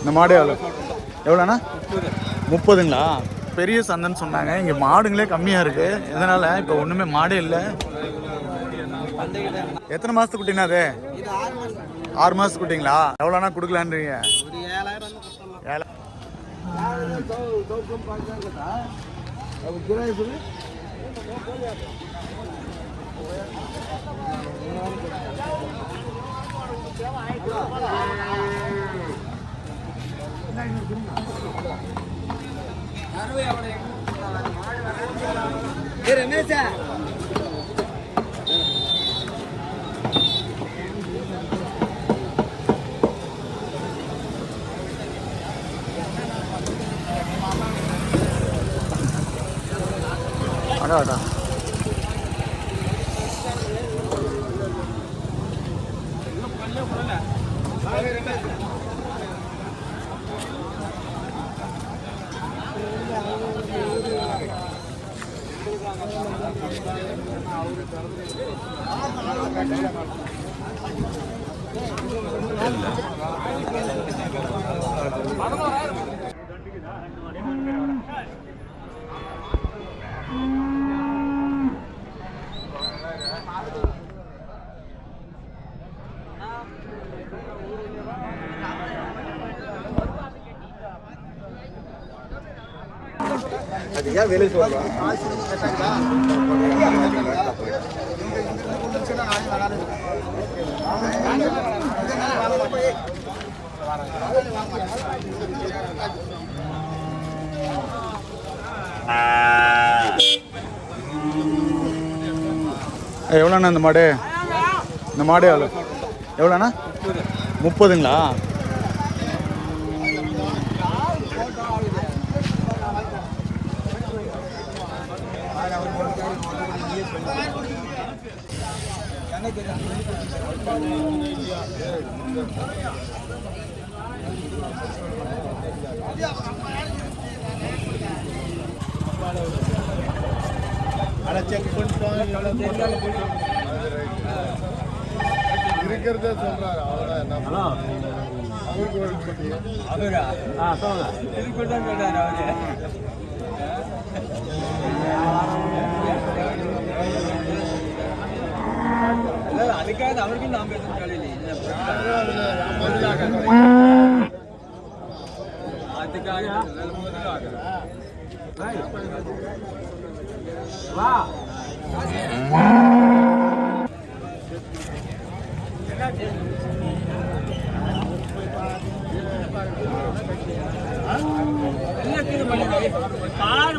இந்த மாடு எவ்வளோ எவ்வளோண்ணா? முப்பதுங்களா? பெரிய சந்தைன்னு சொன்னாங்க. இங்கே மாடுங்களே கம்மியாக இருக்குது இதனால் இப்போ ஒன்றுமே மாடே இல்லை. எத்தனை மாதத்து குட்டினா அது? ஆறு மாதத்து குட்டிங்களா? எவ்வளோண்ணா கொடுக்கலான்றீங்க? ஏழை ரமேஷா. எவ்வளோண்ணா இந்த மாடு? இந்த மாடு எவ்வளோ? எவ்வளோண்ணா? முப்பதுங்களா? இருக்கிறத சொல்றாரு என்ன அவருக்கு ஒரு குட்டி அதுக்காக அவருக்கும் நாம் எதுவும் சொல்லலையே அதுக்காக வா பாடு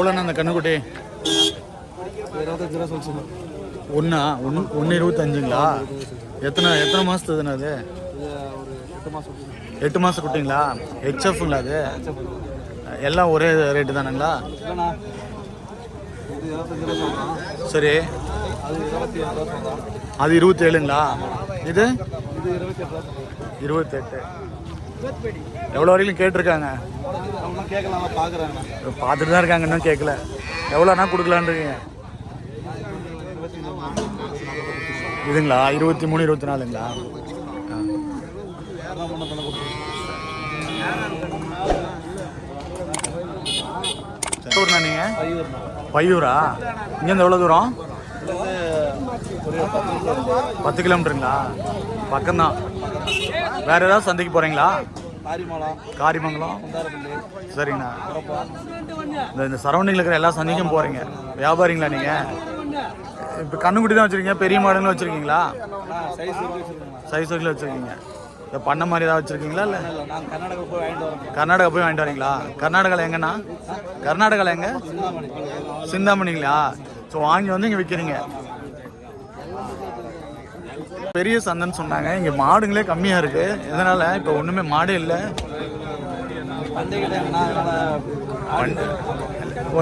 எவ்வளோண்ணா அந்த கண்ணுக்குட்டி இருபத்தஞ்சு ரூபா சொல்லுங்க ஒன்றா ஒன்று ஒன்று இருபத்தஞ்சுங்களா? எத்தனை எத்தனை மாதத்துதுண்ணா அது? எட்டு மாதம் குட்டிங்களா? ஹெச்எஃப்ங்களா அது? எல்லாம் ஒரே ரேட்டு தானுங்களா? சரி. அது இருபத்தி ஏழுங்களா? இது? இருபத்தெட்டு. எவ்வளோ வரைக்கும் கேட்டிருக்காங்க? பார்த்துட்டு தான் இருக்காங்க இன்னும் கேட்கல. எவ்வளோண்ணா கொடுக்கலான்றீங்க? இதுங்களா? இருபத்தி மூணு இருபத்தி நாலுங்களா? ஆ. ஊர்ண்ணா நீங்கள் பையூரா? இங்கேருந்து எவ்வளோ தூரம்? பத்து கிலோமீட்டருங்களா? பக்கம்தான். வேற ஏதாவது சந்தைக்கு காரிமலம் காரிமங்கலம். சரிங்கண்ணா. இந்த இந்த சரௌண்டிங்கில் இருக்கிற எல்லா சந்தைக்கும் போகிறீங்க வியாபாரிங்களா நீங்கள் இப்போ கண்ணுக்குட்டி தான் வச்சுருக்கீங்க பெரிய மாடுங்களும் வச்சுருக்கீங்களா? சைஸ் வகையில் வச்சுருக்கீங்க. இந்த பண்ண மாதிரி ஏதாவது வச்சுருக்கீங்களா இல்லை? கர்நாடகா போய் வாங்கிட்டு வரீங்களா? கர்நாடகாவில் எங்கண்ணா கர்நாடகாவில் எங்க? சிந்தாமணிங்களா? ஸோ வாங்கி வந்து இங்கே விற்கிறீங்க பெரிய சந்தைன்னு சொன்னாங்க. இங்கே மாடுங்களே கம்மியாக இருக்குது இதனால் இப்போ ஒன்றுமே மாடே இல்லை.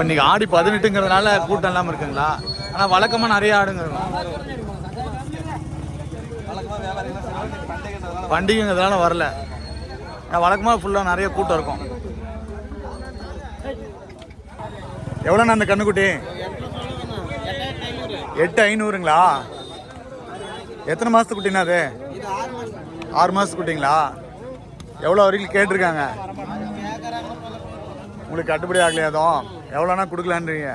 இன்னைக்கு ஆடி பதினெட்டுங்கிறதுனால கூட்டம் இல்லாமல் இருக்குங்களா? ஆனால் வழக்கமாக நிறைய ஆடுங்க. இருக்கும். பண்டிகைங்கிறதுனால வரல. ஆனால் வழக்கமாக ஃபுல்லாக நிறைய கூட்டம் இருக்கும். எவ்வளோண்ணா அந்த கண்ணுக்குட்டி எட்டு ஐநூறுங்களா? எத்தனை மாதத்து குட்டினா அது? ஆறு மாதத்து குட்டிங்களா? எவ்வளோ வரைக்கும் கேட்டிருக்காங்க? உங்களுக்கு கட்டுப்படி ஆகலையா அதுவும் எவ்வளோனா கொடுக்கலான்றீங்க?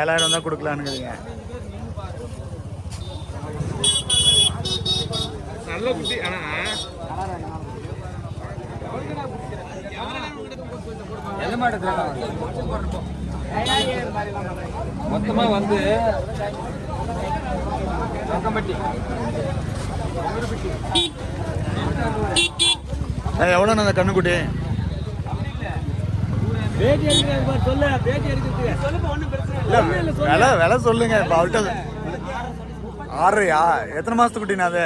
ஏழாயிரம் தான் கொடுக்கலான்னுங்கிறீங்க நல்ல குட்டி மொத்தமாக வந்து எவ்வளோண்ணா அந்த கண்ணுக்குட்டி? விலை விலை சொல்லுங்க இப்போ அவர்கிட்ட ஆறுயா எத்தனை மாசத்து குட்டினா அது?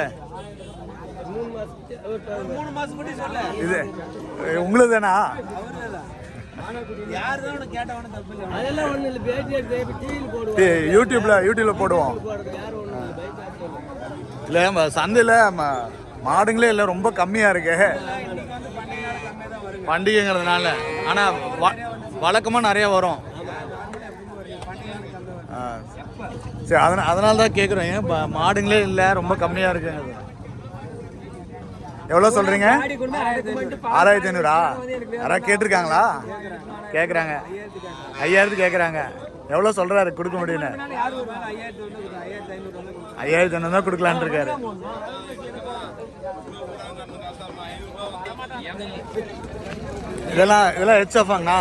இது யார் தான் உனக்கு கேட்டவனு தப்பு இல்லை நம்ம இல்ல மாடுங்களே இல்லை ரொம்ப கம்மியாக இருக்கு. பண்டிகைங்கிறதுனால. ஆனால் வ- வழக்கமாக நிறைய வரும். சரி அதனால் அதனால தான் கேட்குறோம் ஏன் மாடுங்களே இல்லை ரொம்ப கம்மியாக இருக்குங்க எவ்வளோ சொல்கிறீங்க ஆறாயிரத்தி ஐநூறா? யாராவது கேட்டிருக்காங்களா? கேட்குறாங்க ஐயாயிரத்து கேட்குறாங்க எவ்வளோ சொல்கிறாரு கொடுக்க முடியும்னு? ஐயாயிரத்தி ஐநூறு தான் கொடுக்கலான் இருக்காரு. இதெல்லாம் இதெல்லாம் ஹெச்எஃப்ங்கண்ணா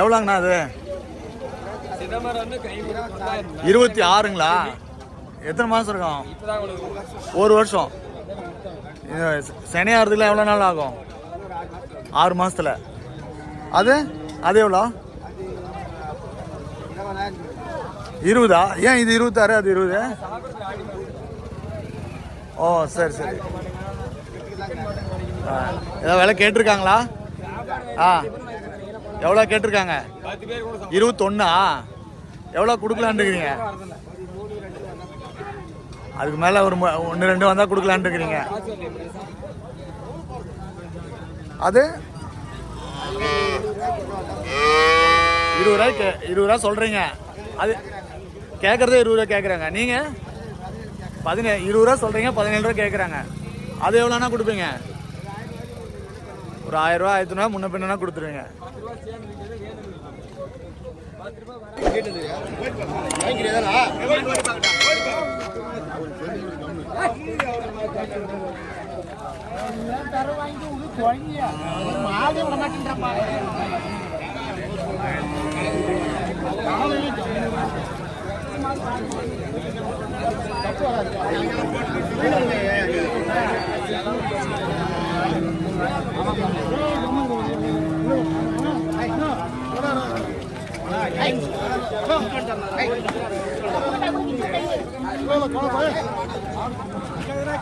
எவ்வளோங்கண்ணா அது இருபத்தி ஆறுங்களா? எத்தனை மாதம் இருக்கும்? ஒரு வருஷம். இது சனி எவ்வளோ நாள் ஆகும்? ஆறு மாதத்தில் அது? அது எவ்வளோ? இருபதா? ஏன் இது இருபத்தாறு அது இருபது? ஓ சரி சரி. ஏதாவது விலை கேட்டிருக்காங்களா? ஆ எவ்வளோ கேட்டிருக்காங்க? இருபத்தொன்னா? எவ்வளோ கொடுக்கலான்ருக்கிறீங்க அதுக்கு மேலே ஒரு ஒன்று ரெண்டு வந்தால் கொடுக்கலான்னு இருக்கிறீங்க அது? இருபது ரூபாய்க்கு இருபது ரூபா சொல்கிறீங்க அது கேட்குறதே இருபது ரூபா கேட்குறாங்க நீங்கள் பதினே இருபது ரூபா சொல்கிறீங்க பதினேழு ரூபா கேட்குறாங்க அது எவ்வளோனா கொடுப்பீங்க? ஒரு ஆயிரம் ரூபா ஆயிரத்தி ரூபா முன்ன பின்னா கொடுத்துருவீங்க. மாட்டேன்றப்பா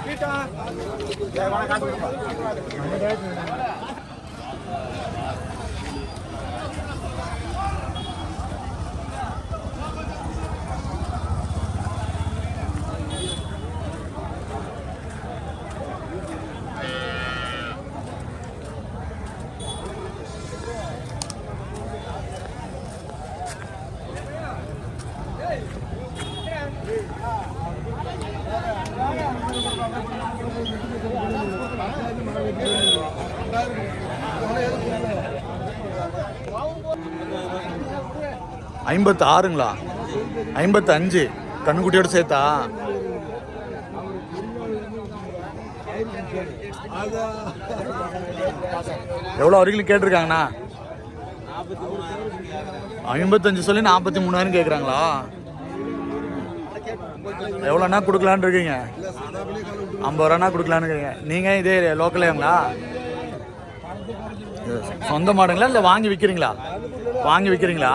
ಕೀಟ ஐம்பத்து ஆறுங்களா ஐம்பத்து அஞ்சு கண்ணுக்குட்டியோடு சேர்த்தா? எவ்வளோ வரைக்கும் கேட்டிருக்காங்கண்ணா? ஐம்பத்தஞ்சு சொல்லி நாற்பத்தி மூணாயிரம் கேட்குறாங்களா? எவ்வளோண்ணா கொடுக்கலான்னு இருக்கீங்க? ஐம்பது ரூபாண்ணா கொடுக்கலான்னு இருக்கீங்க. நீங்கள் இதே லோக்கலேங்களா சொந்த மாடுங்களா இல்லை வாங்கி விற்கிறீங்களா வாங்கி விற்கிறீங்களா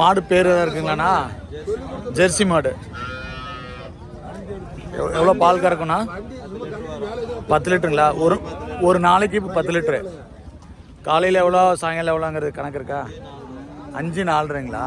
மாடு பேர் ஏதாவது இருக்குங்களாண்ணா? ஜெர்சி மாடு. எவ்- எவ்வளோ பால் கறக்கும்ண்ணா? பத்து லிட்டருங்களா? ஒரு ஒரு நாளைக்கு இப்போ பத்து லிட்டரு. காலையில் எவ்வளோ சாயங்காலம் எவ்வளோங்கிறது கணக்கு இருக்கா? அஞ்சு நாலுங்களா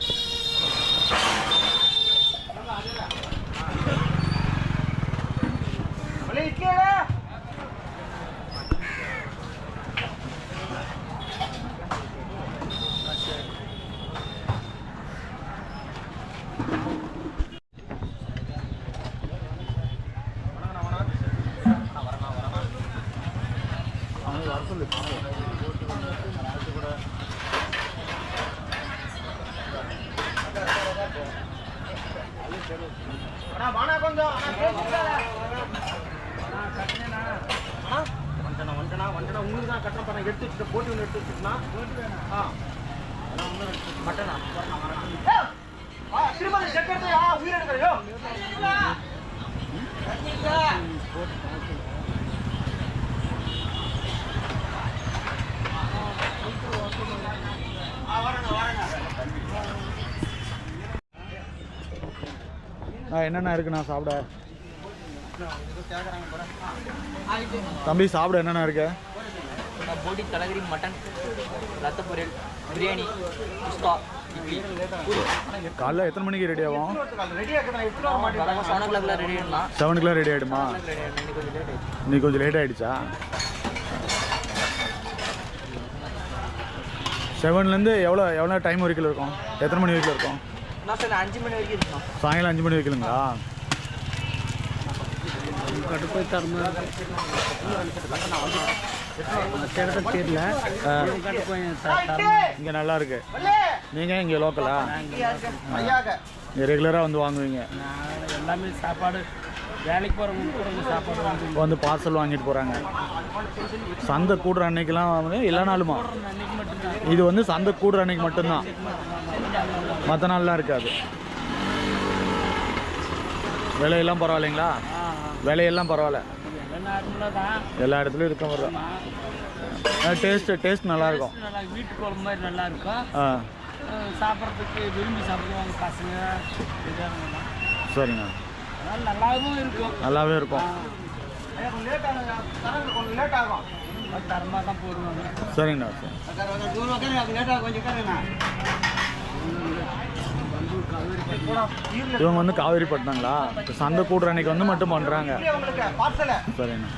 உங்களுக்கு இட்லி போட்டியா இட்லி போயிட்டு நான் ஆயிடுச்சா பாருங்க உள்ள இட்லி நான் என்னென்ன இருக்குண்ணா சாப்பிட. தம்பி சாப்பிட என்னென்ன இருக்கு? போட்டி தலகரி மட்டன் ரத்த பொரியல் பிரியாணி குஸ்கா காலைல எத்தனை மணிக்கு ரெடி ஆகும்? செவனுக்குலாம் ரெடி ஆகிடுமா ரெடி ஆயிடலாம். இன்னைக்கு கொஞ்சம் லேட் ஆயிடுச்சு. இன்னைக்கு கொஞ்சம் லேட் ஆகிடுச்சா செவன்லேருந்து எவ்வளோ எவ்வளோ டைம் வரைக்கும் இருக்கும்? எத்தனை மணி வரைக்கும் இருக்கும்? நான் சார் அஞ்சு மணி வரைக்கும் இருக்கணும். சாயங்காலம் அஞ்சு மணி வரைக்குங்களா கடுப்பு தரமா தெரியல இங்கே நல்லா இருக்கு. நீங்கள் இங்கே லோக்கலா இங்கே ரெகுலராக வந்து வாங்குவீங்க. எல்லாமே சாப்பாடு வேலைக்கு போகிறவங்க சாப்பாடு வாங்கி வந்து பார்சல் வாங்கிட்டு போகிறாங்க சந்தை கூடுற அன்னைக்கெல்லாம் வந்து எல்லா நாளுமா இது வந்து சந்தை கூடுற அன்னைக்கு மட்டும்தான். மற்ற நாள்லாம் இருக்காது. விலையெல்லாம் பரவாயில்லைங்களா? விலையெல்லாம் பரவாயில்ல. எல்லா இடத்துலையும் இருக்க மாதிரி டேஸ்ட்டு டேஸ்ட் நல்லாயிருக்கும் நல்லா வீட்டு குழம்பு மாதிரி நல்லா இருக்கும். ஆ. சாப்பிட்றதுக்கு விரும்பி சாப்பிடுவாங்க பசங்க. சரிங்க. நல்லாவும் இருக்கும். நல்லாவே இருக்கும். சரிங்கண்ணா சரி இவங்க வந்து காவேரிப்பட்டினங்களா சந்தை கூடுற அன்னைக்கு வந்து மட்டும் பண்ணுறாங்க சரிண்ணா.